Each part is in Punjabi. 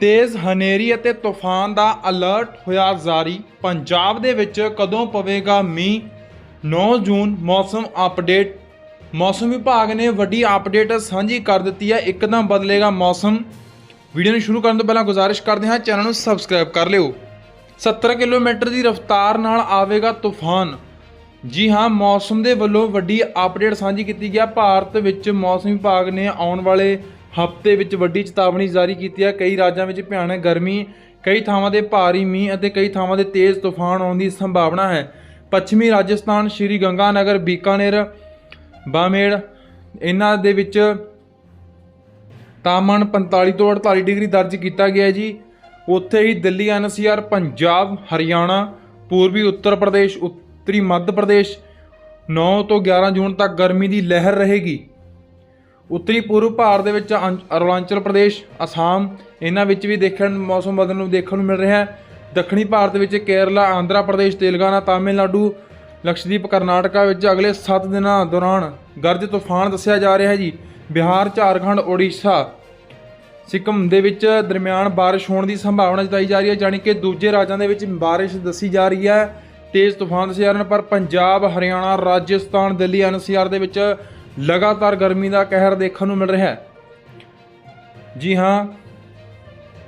ਤੇਜ਼ ਹਨੇਰੀ ਅਤੇ ਤੂਫਾਨ ਦਾ ਅਲਰਟ ਹੋਇਆ ਜਾਰੀ। ਪੰਜਾਬ ਦੇ ਵਿੱਚ ਕਦੋਂ ਪਵੇਗਾ ਮੀਂਹ? 9 ਜੂਨ, ਮੌਸਮ ਅਪਡੇਟ। ਮੌਸਮ ਵਿਭਾਗ ਨੇ ਵੱਡੀ ਅਪਡੇਟ ਸਾਂਝੀ ਕਰ ਦਿੱਤੀ ਹੈ। ਇੱਕਦਮ ਬਦਲੇਗਾ ਮੌਸਮ। ਵੀਡੀਓ ਨੂੰ ਸ਼ੁਰੂ ਕਰਨ ਤੋਂ ਪਹਿਲਾਂ ਗੁਜ਼ਾਰਿਸ਼ ਕਰਦੇ ਹਾਂ, ਚੈਨਲ ਨੂੰ ਸਬਸਕ੍ਰਾਈਬ ਕਰ ਲਿਓ। 70 ਕਿਲੋਮੀਟਰ ਦੀ ਰਫ਼ਤਾਰ ਨਾਲ ਆਵੇਗਾ ਤੂਫਾਨ। ਜੀ ਹਾਂ, ਮੌਸਮ ਦੇ ਵੱਲੋਂ ਵੱਡੀ ਅਪਡੇਟ ਸਾਂਝੀ ਕੀਤੀ ਗਿਆ। ਭਾਰਤ ਵਿੱਚ ਮੌਸਮ ਵਿਭਾਗ ਨੇ ਆਉਣ ਵਾਲੇ ਹਫ਼ਤੇ ਵਿੱਚ ਵੱਡੀ ਚੇਤਾਵਨੀ ਜਾਰੀ ਕੀਤੀ ਹੈ। ਕਈ ਰਾਜਾਂ ਵਿੱਚ ਭਿਆਨਕ ਗਰਮੀ, ਕਈ ਥਾਵਾਂ ਤੇ ਭਾਰੀ ਮੀਂਹ ਅਤੇ ਕਈ ਥਾਵਾਂ ਤੇ ਤੇਜ਼ ਤੂਫਾਨ ਆਉਣ ਦੀ ਸੰਭਾਵਨਾ ਹੈ। ਪੱਛਮੀ ਰਾਜਸਥਾਨ, ਸ਼੍ਰੀ ਗੰਗਾਨਗਰ, ਬੀਕਾਨੇਰ ਬਾਮੇੜ ਇਹਨਾਂ ਦੇ ਵਿੱਚ ਤਾਪਮਾਨ 45 ਤੋਂ 48 ਡਿਗਰੀ ਦਰਜ ਕੀਤਾ ਗਿਆ ਜੀ। ਉੱਥੇ ਹੀ ਦਿੱਲੀ ਐਨਸੀਆਰ ਪੰਜਾਬ, ਹਰਿਆਣਾ, ਪੂਰਬੀ ਉੱਤਰ ਪ੍ਰਦੇਸ਼, ਉੱਤਰੀ ਮੱਧ ਪ੍ਰਦੇਸ਼ 9 ਤੋਂ 11 ਜੂਨ ਤੱਕ ਗਰਮੀ ਦੀ ਲਹਿਰ ਰਹੇਗੀ। ਉੱਤਰੀ ਪੂਰਬ ਭਾਰਤ ਦੇ ਵਿੱਚ ਅੰ- ਅਰੁਣਾਚਲ ਪ੍ਰਦੇਸ਼, ਅਸਾਮ, ਇਹਨਾਂ ਵਿੱਚ ਵੀ ਦੇਖਣ, ਮੌਸਮ ਬਦਲਣ ਨੂੰ ਦੇਖਣ ਨੂੰ ਮਿਲ ਰਿਹਾ ਹੈ। ਦੱਖਣੀ ਭਾਰਤ ਵਿੱਚ ਕੇਰਲਾ, ਆਂਧਰਾ ਪ੍ਰਦੇਸ਼, ਤੇਲੰਗਾਨਾ, ਤਾਮਿਲਨਾਡੂ, ਲਕਸ਼ਦੀਪ, ਕਰਨਾਟਕਾ ਵਿੱਚ ਅਗਲੇ 7 ਦਿਨਾਂ ਦੌਰਾਨ ਗਰਜ ਤੂਫਾਨ ਦੱਸਿਆ ਜਾ ਰਿਹਾ ਹੈ ਜੀ। ਬਿਹਾਰ, ਝਾਰਖੰਡ ਓਡੀਸ਼ਾ ਸਿੱਕਮ ਦੇ ਵਿੱਚ ਦਰਮਿਆਨ ਬਾਰਿਸ਼ ਹੋਣ ਦੀ ਸੰਭਾਵਨਾ ਜਤਾਈ ਜਾ ਰਹੀ ਹੈ, ਜਾਣੀ ਕਿ ਦੂਜੇ ਰਾਜਾਂ ਦੇ ਵਿੱਚ ਬਾਰਿਸ਼ ਦੱਸੀ ਜਾ ਰਹੀ ਹੈ। ਤੇਜ਼ ਤੂਫਾਨ ਦੱਸੇ ਜਾ ਰਹੇ ਨੇ ਪਰ ਪੰਜਾਬ, ਹਰਿਆਣਾ, ਰਾਜਸਥਾਨ, ਦਿੱਲੀ ਐਨਸੀਆਰ ਦੇ ਵਿੱਚ ਲਗਾਤਾਰ ਗਰਮੀ ਦਾ ਕਹਿਰ ਦੇਖਣ ਨੂੰ ਮਿਲ ਰਿਹਾ ਹੈ। ਜੀ ਹਾਂ,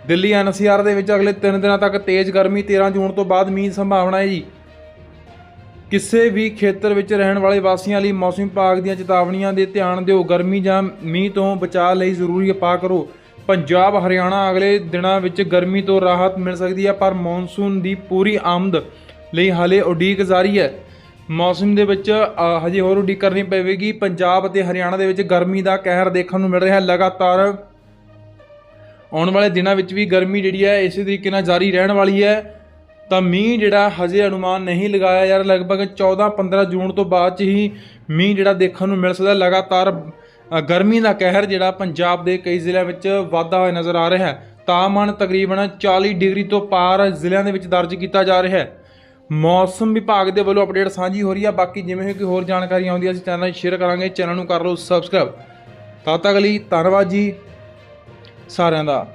ਦਿੱਲੀ ਐਨਸੀਆਰ ਦੇ ਵਿੱਚ ਅਗਲੇ 3 ਦਿਨਾਂ ਤੱਕ ਤੇਜ਼ ਗਰਮੀ 13 ਜੂਨ ਤੋਂ ਬਾਅਦ ਮੀਂਹ ਸੰਭਾਵਨਾ ਹੈ ਜੀ। ਕਿਸੇ ਵੀ ਖੇਤਰ ਵਿੱਚ ਰਹਿਣ ਵਾਲੇ ਵਾਸੀਆਂ ਲਈ ਮੌਸਮ ਵਿਭਾਗ ਦੀਆਂ ਚੇਤਾਵਨੀਆਂ ਦੇ ਧਿਆਨ ਦਿਓ। ਗਰਮੀ ਜਾਂ ਮੀਂਹ ਤੋਂ ਬਚਾਅ ਲਈ ਜ਼ਰੂਰੀ ਉਪਾਅ ਕਰੋ। ਪੰਜਾਬ, ਹਰਿਆਣਾ ਅਗਲੇ ਦਿਨਾਂ ਵਿੱਚ ਗਰਮੀ ਤੋਂ ਰਾਹਤ ਮਿਲ ਸਕਦੀ ਹੈ, ਪਰ ਮੌਨਸੂਨ ਦੀ ਪੂਰੀ ਆਮਦ ਲਈ ਹਾਲੇ ਉਡੀਕ ਜਾਰੀ ਹੈ। ਮੌਸਮ ਦੇ ਵਿੱਚ ਹਜੇ ਹੋਰ ਉਡੀਕ ਕਰਨੀ ਪਵੇਗੀ। ਪੰਜਾਬ ਅਤੇ ਹਰਿਆਣਾ ਦੇ ਵਿੱਚ ਗਰਮੀ ਦਾ ਕਹਿਰ ਦੇਖਣ ਨੂੰ ਮਿਲ ਰਿਹਾ ਹੈ ਲਗਾਤਾਰ। ਆਉਣ ਵਾਲੇ ਦਿਨਾਂ ਵਿੱਚ ਵੀ ਗਰਮੀ ਜਿਹੜੀ ਹੈ ਇਸੇ ਤਰੀਕੇ ਨਾਲ ਜਾਰੀ ਰਹਿਣ ਵਾਲੀ ਹੈ। ਤਾਂ ਮੀਂਹ ਜਿਹੜਾ ਹਜੇ ਅਨੁਮਾਨ ਨਹੀਂ ਲਗਾਇਆ ਯਾਰ, ਲਗਭਗ 14-15 ਜੂਨ ਤੋਂ ਬਾਅਦ ਚ ਹੀ ਮੀਂਹ ਜਿਹੜਾ ਦੇਖਣ ਨੂੰ ਮਿਲ ਸਕਦਾ ਲਗਾਤਾਰ ਗਰਮੀ ਦਾ ਕਹਿਰ ਜਿਹੜਾ ਪੰਜਾਬ ਦੇ ਕਈ ਜ਼ਿਲ੍ਹਿਆਂ ਵਿੱਚ ਵਾਧਾ ਹੋਇਆ ਨਜ਼ਰ ਆ ਰਿਹਾ ਹੈ। ਤਾਪਮਾਨ ਤਕਰੀਬਨ 40 ਡਿਗਰੀ ਤੋਂ ਪਾਰ ਜ਼ਿਲ੍ਹਿਆਂ ਦੇ ਵਿੱਚ ਦਰਜ ਕੀਤਾ ਜਾ ਰਿਹਾ ਹੈ। ਮੌਸਮ ਵਿਭਾਗ ਦੇ ਵੱਲੋਂ ਅਪਡੇਟ ਸਾਂਝੀ ਹੋ ਰਹੀ ਹੈ ਬਾਕੀ ਜਿਵੇਂ ਹੀ ਕੋਈ ਹੋਰ ਜਾਣਕਾਰੀ ਆਉਂਦੀ ਹੈ ਅਸੀਂ ਚੈਨਲ ਸ਼ੇਅਰ ਕਰਾਂਗੇ। ਚੈਨਲ ਨੂੰ ਕਰ ਲਓ ਸਬਸਕ੍ਰਾਈਬ ਤਦ ਤੱਕ ਲਈ ਧੰਨਵਾਦ ਜੀ ਸਾਰਿਆਂ ਦਾ।